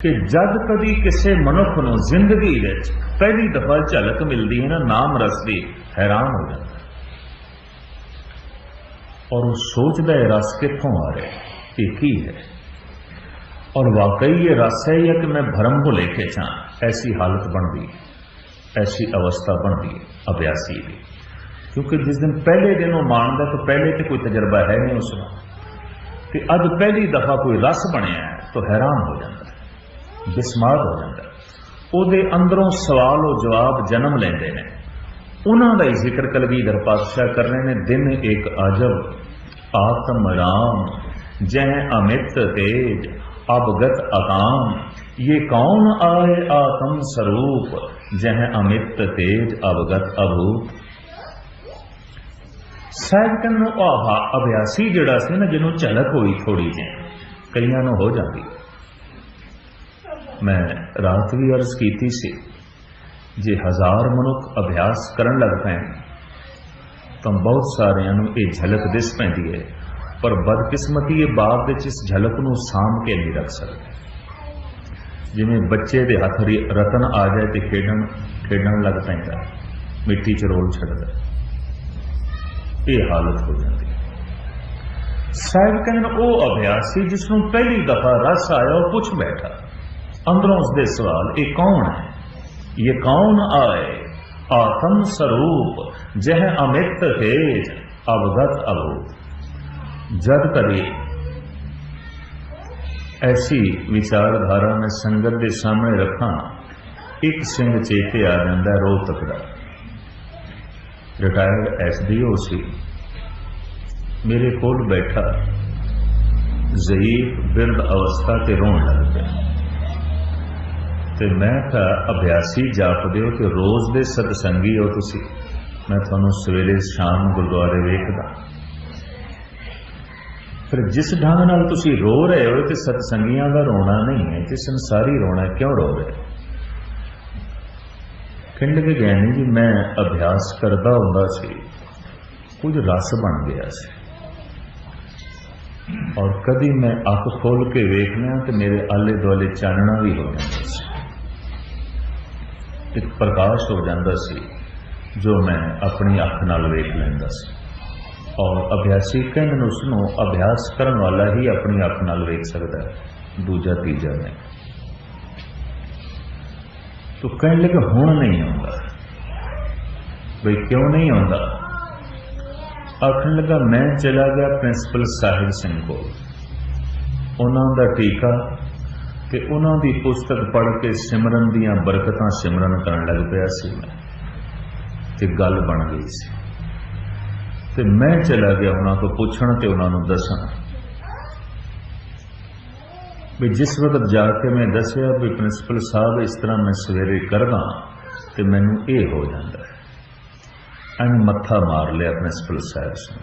ਕਿ ਜਦ ਕਦੀ ਕਿਸੇ ਮਨੁੱਖ ਨੂੰ ਜ਼ਿੰਦਗੀ ਵਿੱਚ ਪਹਿਲੀ ਦਫਾ ਝਲਕ ਮਿਲਦੀ ਹੈ ਨਾ, ਨਾਮ ਰਸ ਦੀ ਹੈਰਾਨ ਹੋ ਜਾਂਦਾ ਔਰ ਉਹ ਸੋਚਦਾ ਹੈ, ਰਸ ਕਿੱਥੋਂ ਆ ਰਿਹਾ ਇਹ ਕੀ ਹੈ? ਔਰ ਵਾਕਈ ਇਹ ਰਸ ਹੈ ਜਾਂ ਕਿ ਮੈਂ ਭਰਮ ਭੁਲੇ ਕੇ ਚਾਂ ਐਸੀ ਹਾਲਤ ਬਣਦੀ ਹੈ, ਐਸੀ ਅਵਸਥਾ ਬਣਦੀ ਹੈ, ਅਭਿਆਸੀ ਦੀ ਕਿਉਂਕਿ ਜਿਸ ਦਿਨ ਪਹਿਲੇ ਦਿਨ ਉਹ ਮਾਣਦਾ ਤਾਂ ਪਹਿਲੇ ਤੇ ਕੋਈ ਤਜਰਬਾ ਹੈ ਨਹੀਂ ਉਸ ਨੂੰ ਤੇ ਅੱਜ ਪਹਿਲੀ ਦਫਾ ਕੋਈ ਰਸ ਬਣਿਆ ਹੈ, ਤਾਂ ਹੈਰਾਨ ਹੋ ਜਾਂਦਾ ਬਿਸਮਾਰ ਹੋ ਜਾਂਦਾ ਹੈ। ਉਹਦੇ ਅੰਦਰੋਂ ਸਵਾਲ ਉਹ ਜਵਾਬ ਜਨਮ ਲੈਂਦੇ ਨੇ। ਉਹਨਾਂ ਦਾ ਹੀ ਜ਼ਿਕਰ ਕਲਗੀਧਰ ਪਾਤਸ਼ਾਹ ਕਰ ਰਹੇ ਨੇ, ਦਿਨ ਇੱਕ ਅਜਬ ਆਤਮ ਰਾਮ ਜਹ ਅਮਿਤ ਤੇਜ ਅਬਗਤ ਅਕਾਮ। ਇਹ ਕੌਣ ਆਏ ਆਤਮ ਸਰੂਪ ਜਹ ਅਮਿਤ ਤੇਜ ਅਬਗਤ ਅਭੂਤ? ਸੈਕੰਡ ਨੂੰ, ਆਹਾ, ਅਭਿਆਸੀ ਜਿਹੜਾ ਸੀ ਨਾ, ਜਿਹਨੂੰ ਝਲਕ ਹੋਈ ਥੋੜੀ ਜਿਹੀ, ਕਈਆਂ ਨੂੰ ਹੋ ਜਾਂਦੀ। ਮੈਂ ਰਾਤ ਵੀ ਅਰਜ਼ ਕੀਤੀ ਸੀ, ਜੇ ਹਜ਼ਾਰ ਮਨੁੱਖ ਅਭਿਆਸ ਕਰਨ ਲੱਗ ਪੈਣ, ਤਾਂ ਬਹੁਤ ਸਾਰਿਆਂ ਨੂੰ ਇਹ ਝਲਕ ਦਿਸ ਪੈਂਦੀ ਹੈ ਪਰ ਬਦਕਿਸਮਤੀ ਇਹ ਬਾਪ ਵਿੱਚ ਇਸ ਝਲਕ ਨੂੰ ਸਾਂਭ ਕੇ ਨਹੀਂ ਰੱਖ ਸਕਦੇ। ਜਿਵੇਂ ਬੱਚੇ ਦੇ ਹੱਥ ਰਤਨ ਆ ਜਾਏ ਤੇ ਖੇਡਣ ਖੇਡਣ ਲੱਗ ਪੈਂਦਾ, ਮਿੱਟੀ 'ਚ ਰੋਲ ਛੱਡਦਾ। ਇਹ ਹਾਲਤ ਹੋ ਜਾਂਦੀ ਹੈ ਸਾਹਿਬ ਕਹਿੰਦੇ ਉਹ ਅਭਿਆਸੀ ਜਿਸ ਨੂੰ ਪਹਿਲੀ ਦਫਾ ਰਸ ਆਇਆ, ਉਹ ਪੁੱਛ ਬੈਠਾ। ਅੰਦਰੋਂ ਉਸਦੇ ਸਵਾਲ, ਇਹ ਕੌਣ ਹੈ? ਇਹ ਕੌਣ ਆਏ? ਆਤਮ ਸਰੂਪ, ਜਹ ਅਮਿਤ ਤੇਜ, ਅਵਗਤ ਅਭੂ ਜਦ ਕਦੇ ਐਸੀ ਵਿਚਾਰਧਾਰਾ ਮੈਂ ਸੰਗਤ ਦੇ ਸਾਹਮਣੇ ਰੱਖਾਂ, ਇੱਕ ਸਿੰਘ ਚੇਤੇ ਆ ਜਾਂਦਾ ਹੈ ਰੋਹਤਕ ਦਾ। ਰਿਟਾਇਰਡ ਐਸਡੀਓ ਸੀ। ਮੇਰੇ ਕੋਲ ਬੈਠਾ ਜ਼ਈਫ ਬਿਰਧ ਅਵਸਥਾ ਤੇ ਰੋਣ ਲੱਗ ਪਿਆ। ਤੇ ਮੈਂ ਕਿਹਾ ਅਭਿਆਸੀ ਜਾਪਦੇ ਹੋ ਤੇ ਰੋਜ਼ ਦੇ ਸਤਸੰਗੀ ਹੋ ਤੁਸੀਂ। ਮੈਂ ਤੁਹਾਨੂੰ ਸਵੇਰੇ ਸ਼ਾਮ ਗੁਰਦੁਆਰੇ ਵੇਖਦਾ। ਫਿਰ ਜਿਸ ਢੰਗ ਨਾਲ ਤੁਸੀਂ ਰੋ ਰਹੇ ਹੋ ਤੇ ਸਤਸੰਗੀਆਂ ਦਾ ਰੋਣਾ ਨਹੀਂ ਹੈ ਤੇ ਸੰਸਾਰੀ ਰੋਣਾ ਕਿਉਂ ਰੋ ਰਹੇ ਹੋ? ਕਹਿੰਦੇ ਕਿ ਗਿਆਨੀ ਜੀ, ਮੈਂ ਅਭਿਆਸ ਕਰਦਾ ਹੁੰਦਾ ਸੀ। ਕੁਝ ਰਸ ਬਣ ਗਿਆ ਸੀ। ਔਰ ਕਦੀ ਮੈਂ ਅੱਖ ਖੋਲ ਕੇ ਵੇਖਣਾ ਤੇ ਮੇਰੇ ਆਲੇ ਦੁਆਲੇ ਚਾਨਣਾ ਵੀ ਹੋ ਜਾਂਦਾ ਸੀ। ਇੱਕ ਪ੍ਰਕਾਸ਼ ਹੋ ਜਾਂਦਾ ਸੀ, ਜੋ ਮੈਂ ਆਪਣੀ ਅੱਖ ਨਾਲ ਵੇਖ ਲੈਂਦਾ ਸੀ। ਔਰ ਅਭਿਆਸੀ ਕਹਿੰਦੇ ਉਸ ਨੂੰ ਅਭਿਆਸ ਕਰਨ ਵਾਲਾ ਹੀ ਆਪਣੀ ਅੱਖ ਨਾਲ ਵੇਖ ਸਕਦਾ ਹੈ। ਦੂਜਾ, ਤੀਜਾ ਨਹੀਂ ਤੋ ਕਹਿਣ ਲੱਗੇ, ਹੁਣ ਨਹੀਂ ਆਉਂਦਾ। ਬਈ, ਕਿਉਂ ਨਹੀਂ ਆਉਂਦਾ? ਆਖਣ ਲੱਗਾ, ਮੈਂ ਚਲਾ ਗਿਆ ਪ੍ਰਿੰਸੀਪਲ ਸਾਹਿਬ ਸਿੰਘ ਕੋਲ। ਉਹਨਾਂ ਦਾ ਟੀਕਾ ਤੇ ਉਹਨਾਂ ਦੀ ਪੁਸਤਕ ਪੜ੍ਹ ਕੇ ਸਿਮਰਨ ਦੀਆਂ ਬਰਕਤਾਂ ਸਿਮਰਨ ਕਰਨ ਲੱਗ ਪਿਆ ਸੀ। ਮੈਂ ਤੇ ਗੱਲ ਬਣ ਗਈ ਸੀ। ਤੇ ਮੈਂ ਚਲਾ ਗਿਆ ਉਹਨਾਂ ਤੋਂ ਪੁੱਛਣ ਤੇ ਉਹਨਾਂ ਨੂੰ ਦੱਸਣ ਵੀ ਜਿਸ ਵਕਤ ਜਾ ਕੇ ਮੈਂ ਦੱਸਿਆ ਵੀ ਪ੍ਰਿੰਸੀਪਲ ਸਾਹਿਬ, ਇਸ ਤਰ੍ਹਾਂ ਮੈਂ ਸਵੇਰੇ ਕਰਦਾ ਤੇ ਮੈਨੂੰ ਇਹ ਹੋ ਜਾਂਦਾ ਹੈ। ਐਨ ਮੱਥਾ ਮਾਰ ਲਿਆ ਪ੍ਰਿੰਸੀਪਲ ਸਾਹਿਬ ਸਿੰਘ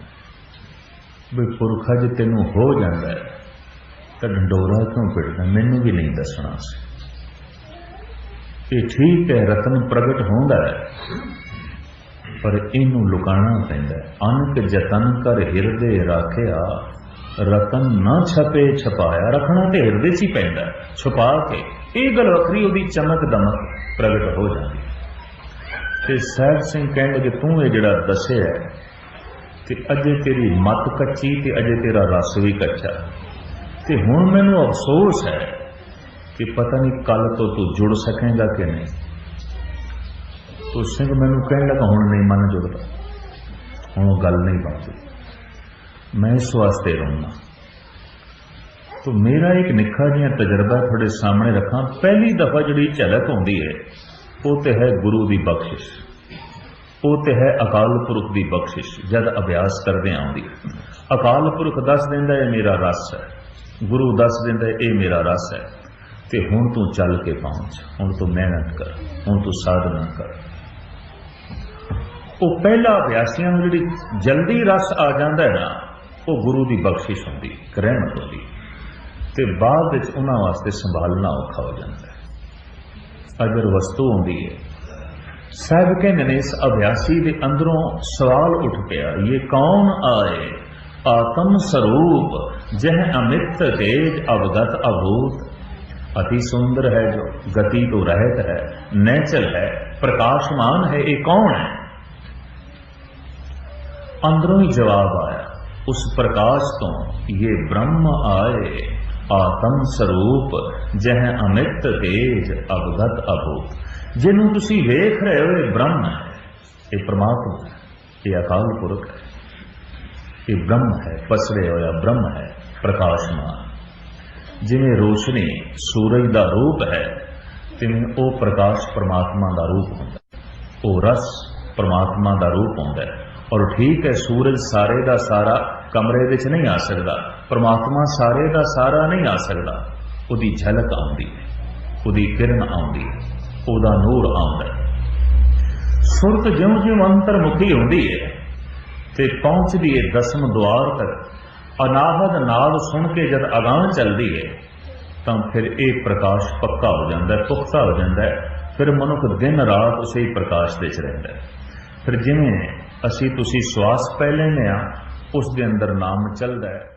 ਵੀ ਪੁਰਖਾ ਜੇ ਤੈਨੂੰ ਹੋ ਜਾਂਦਾ ਹੈ। ਤਾਂ ਡੰਡੋਰਾ ਕਿਉਂ ਪਿੜਦਾ ਮੈਨੂੰ ਵੀ ਨਹੀਂ ਦੱਸਣਾ ਸੀ। ਇਹ ਠੀਕ ਹੈ ਰਤਨ ਪ੍ਰਗਟ ਹੁੰਦਾ ਹੈ ਪਰ ਇਹਨੂੰ ਲੁਕਾਣਾ ਪੈਂਦਾ ਅਨਕ ਜਤਨ ਕਰ ਹਿਰਦੇ ਰਾਖਿਆ ਰਤਨ ਨਾ ਛਪੇ ਛਪਾਇਆ ਰੱਖਣਾ ਤੇ ਹਿਰਦੇ 'ਚ ਹੀ ਪੈਂਦਾ ਹੈ, ਛੁਪਾ ਕੇ। ਇਹ ਗੱਲ ਵੱਖਰੀ ਉਹਦੀ ਚਮਕ ਦਮਕ ਪ੍ਰਗਟ ਹੋ ਜਾਂਦੀ ਤੇ ਸਾਹਿਬ ਸਿੰਘ ਕਹਿਣ ਕਿ ਤੂੰ ਇਹ ਜਿਹੜਾ ਦੱਸਿਆ ਹੈ, ਤੇ ਅਜੇ ਤੇਰੀ ਮਤ ਕੱਚੀ ਤੇ ਅਜੇ ਤੇਰਾ ਰਸ ਵੀ ਕੱਚਾ। ਤੇ ਹੁਣ ਮੈਨੂੰ ਅਫਸੋਸ ਹੈ ਕਿ ਪਤਾ ਨਹੀਂ ਕੱਲ ਤੋਂ ਤੂੰ ਜੁੜ ਸਕੇਗਾ ਕਿ ਨਹੀਂ। ਤੋ ਸਿੰਘ ਮੈਨੂੰ ਕਹਿਣ ਲੱਗਾ, ਹੁਣ ਨਹੀਂ ਮਨ ਜੁੜਦਾ। ਹੁਣ ਉਹ ਗੱਲ ਨਹੀਂ ਬਣਦੀ। ਮੈਂ ਇਸ ਵਾਸਤੇ ਰੋਣਾ ਤੋ ਮੇਰਾ ਇੱਕ ਨਿੱਖਾ ਜਿਹਾ ਤਜਰਬਾ ਤੁਹਾਡੇ ਸਾਹਮਣੇ ਰੱਖਾਂ। ਪਹਿਲੀ ਦਫਾ ਜਿਹੜੀ ਝਲਕ ਆਉਂਦੀ ਹੈ, ਉਹ ਤੇ ਹੈ ਗੁਰੂ ਦੀ ਬਖਸ਼ਿਸ਼। ਉਹ ਤੇ ਹੈ ਅਕਾਲ ਪੁਰਖ ਦੀ ਬਖਸ਼ਿਸ਼, ਜਦ ਅਭਿਆਸ ਕਰਦੇ ਆਉਂਦੀ ਅਕਾਲ ਪੁਰਖ ਦੱਸ ਦਿੰਦਾ ਹੈ, ਮੇਰਾ ਰਸ ਹੈ। ਗੁਰੂ ਦੱਸ ਦਿੰਦਾ, ਇਹ ਮੇਰਾ ਰਸ ਹੈ ਤੇ ਹੁਣ ਤੂੰ ਚੱਲ ਕੇ ਪਹੁੰਚ। ਹੁਣ ਤੂੰ ਮਿਹਨਤ ਕਰ, ਹੁਣ ਤੂੰ ਸਾਧਨਾ ਕਰ। ਉਹ ਪਹਿਲਾ ਅਭਿਆਸੀਆਂ ਨੂੰ ਜਿਹੜੀ ਜਲਦੀ ਰਸ ਆ ਜਾਂਦਾ ਹੈ ਨਾ, ਉਹ ਗੁਰੂ ਦੀ ਬਖਸ਼ਿਸ਼ ਹੁੰਦੀ, ਰਹਿਮਤ ਹੁੰਦੀ। ਤੇ ਬਾਅਦ ਵਿੱਚ ਉਹਨਾਂ ਵਾਸਤੇ ਸੰਭਾਲਣਾ ਔਖਾ ਹੋ ਜਾਂਦਾ ਹੈ। ਅਗਰ ਵਸਤੂ ਹੁੰਦੀ ਹੈ, ਸਾਹਿਬ ਕਹਿੰਦੇ ਨੇ, ਇਸ ਅਭਿਆਸੀ ਦੇ ਅੰਦਰੋਂ ਸਵਾਲ ਉੱਠ ਪਿਆ, ਇਹ ਕੌਣ ਆਏ? ਆਤਮ ਸਰੂਪ ਜਹ ਅਮਿਤ ਤੇਜ ਅਵਗਤ ਅਭੂਤ अति सुंदर है जो गति तो रहत है नैचल है प्रकाशमान है ये कौन है अंदरों ही जवाब आया उस प्रकाश तो ये ब्रह्म आए ਆਤਮ ਸਰੂਪ ਜਹ ਅਮਿਤ ਤੇਜ ਅਵਗਤ ਅਭੂਤ ਜਿਹਨੂੰ ਤੁਸੀਂ ਵੇਖ ਰਹੇ ਹੋ ਇਹ ਬ੍ਰਹਮ ਹੈ ਇਹ ਪ੍ਰਮਾਤਮਾ ਹੈ ਇਹ ਅਕਾਲ ਪੁਰਖ ਹੈ ਇਹ ਬ੍ਰਹਮ ਹੈ ਪਸਰੇ ਹੋਇਆ ਬ੍ਰਹਮ ਹੈ ਪ੍ਰਕਾਸ਼ਮਾਨ। ਜਿਵੇਂ ਰੋਸ਼ਨੀ ਸੂਰਜ ਦਾ ਰੂਪ ਹੈ, ਤਿਵੇਂ ਉਹ ਪ੍ਰਕਾਸ਼ ਪਰਮਾਤਮਾ ਦਾ ਰੂਪ ਹੁੰਦਾ ਹੈ। ਉਹ ਰਸ ਪਰਮਾਤਮਾ ਦਾ ਰੂਪ ਹੁੰਦਾ ਔਰ ਠੀਕ ਹੈ, ਸੂਰਜ ਸਾਰੇ ਦਾ ਸਾਰਾ ਕਮਰੇ ਵਿੱਚ ਨਹੀਂ ਆ ਸਕਦਾ, ਪਰਮਾਤਮਾ ਸਾਰੇ ਦਾ ਸਾਰਾ ਨਹੀਂ ਆ ਸਕਦਾ। ਉਹਦੀ ਝਲਕ ਆਉਂਦੀ ਹੈ, ਉਹਦੀ ਕਿਰਨ ਆਉਂਦੀ ਹੈ, ਉਹਦਾ ਨੂਰ ਆਉਂਦਾ ਹੈ। ਸੁਰਤ ਜਿਉਂ-ਜਿਉਂ ਅੰਤਰਮੁਖੀ ਹੁੰਦੀ ਹੈ, ਤੇ ਪਹੁੰਚਦੀ ਹੈ ਦਸਮ ਦੁਆਰ ਤੱਕ। ਅਨਾਹਦ ਨਾਦ ਸੁਣ ਕੇ ਜਦ ਅਗਾਂਹ ਚੱਲਦੀ ਹੈ ਤਾਂ ਫਿਰ ਇਹ ਪ੍ਰਕਾਸ਼ ਪੱਕਾ ਹੋ ਜਾਂਦਾ ਹੈ, ਪੁਖਤਾ ਹੋ ਜਾਂਦਾ ਹੈ। ਫਿਰ ਮਨੁੱਖ ਦਿਨ ਰਾਤ ਉਸੇ ਹੀ ਪ੍ਰਕਾਸ਼ ਵਿੱਚ ਰਹਿੰਦਾ ਹੈ। ਫਿਰ ਜਿਵੇਂ ਅਸੀਂ ਤੁਸੀਂ ਸਵਾਸ ਪੈ ਲੈਂਦੇ ਆ ਉਸ ਦੇ ਅੰਦਰ ਨਾਮ ਚੱਲਦਾ ਹੈ।